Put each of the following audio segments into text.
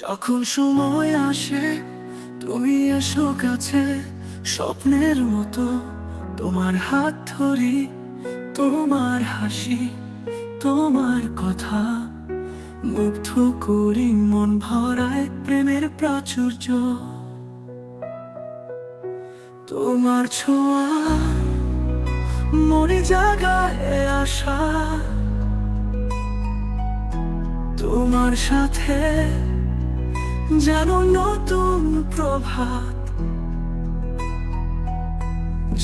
যখন সময় আসে, তুমি এসো কাছে, স্বপ্নের মতো। তোমার হাত ধরি, তোমার হাসি, তোমার কথা। মুগ্ধ করি, মন ভরায় প্রেমের প্রাচুর্য। তোমার ছোঁয়া, মনে জাগায় আশা। তোমার সাথে যেন নতুন প্রভাত।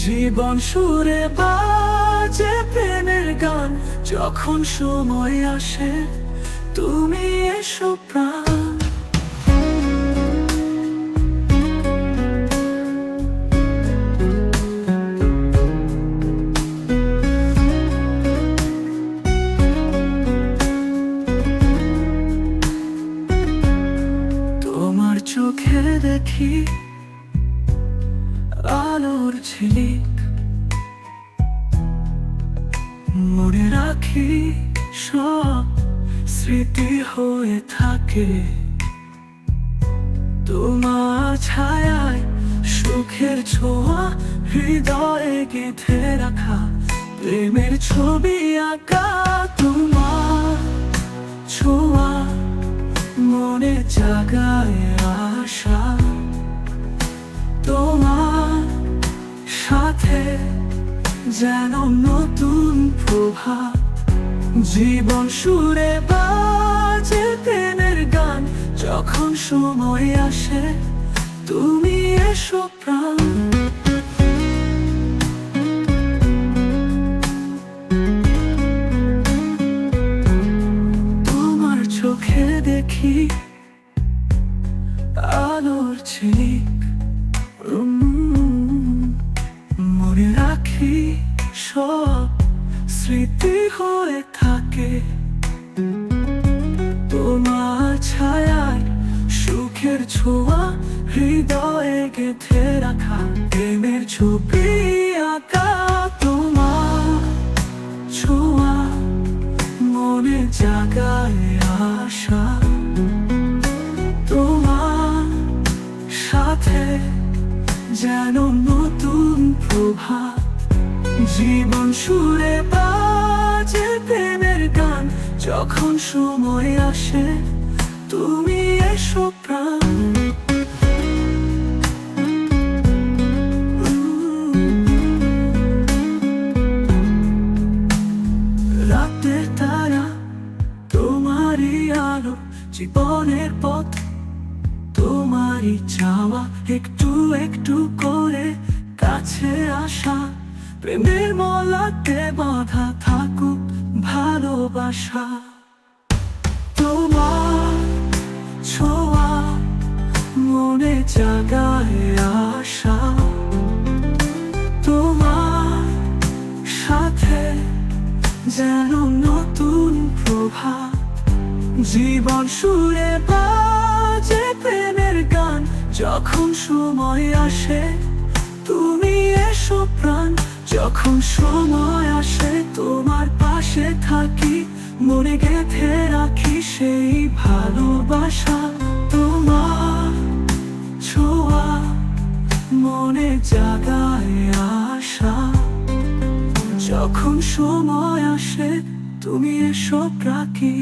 জীবন সুরে বাজে প্রেমের গান যখন সময় আসে তুমি এসো প্রাণ। দেখি আলোর ঝিলিক। মনে রাখি সব স্মৃতি হয়ে থাকে। তোমার ছায়ায় সুখের ছোঁয়া হৃদয়ে গেঁথে রাখা। প্রেমের ছবি আঁকা তোমার ছোঁয়া। মনে জাগায় আশা। যেন নতুন প্রভাত জীবন সুরে বাজে প্রেমের গান। যখন সময় আসে, তুমি এসো প্রাণ। তোমার চোখে দেখি আলোর ঝিলিক স্মৃতি হয়ে থাকে। তোমার ছায়ায় সুখের ছোঁয়া হৃদয়ে গেঁথে রাখা। প্রেমের ছবি আঁকা তোমার ছোঁয়া। মনে জাগায় আশা। তোমার সাথে যেন নতুন প্রভাত জীবন সুরে গান যখন সময় আসে, তুমি এসো প্রাণ। তারা তোমারই জীবনের পথ। তোমারই চাওয়া, একটু একটু করে কাছে আসা। প্রেমের মলাতে বাধা থাকুক। তোমার মনে জাগায় আশা। তোমার সাথে যেন নতুন জীবন সুরে বাজে প্রেমের গান। যখন সময় আসে, তুমি এসো প্রাণ। যখন সময় আসে, তোমার পাশে থাকি। মনে গেঁথে রাখি সেই ভালোবাসা তোমার ছোঁয়া। মনে জাগায় আশা। যখন সময় আসে, তুমি এসব প্রাকী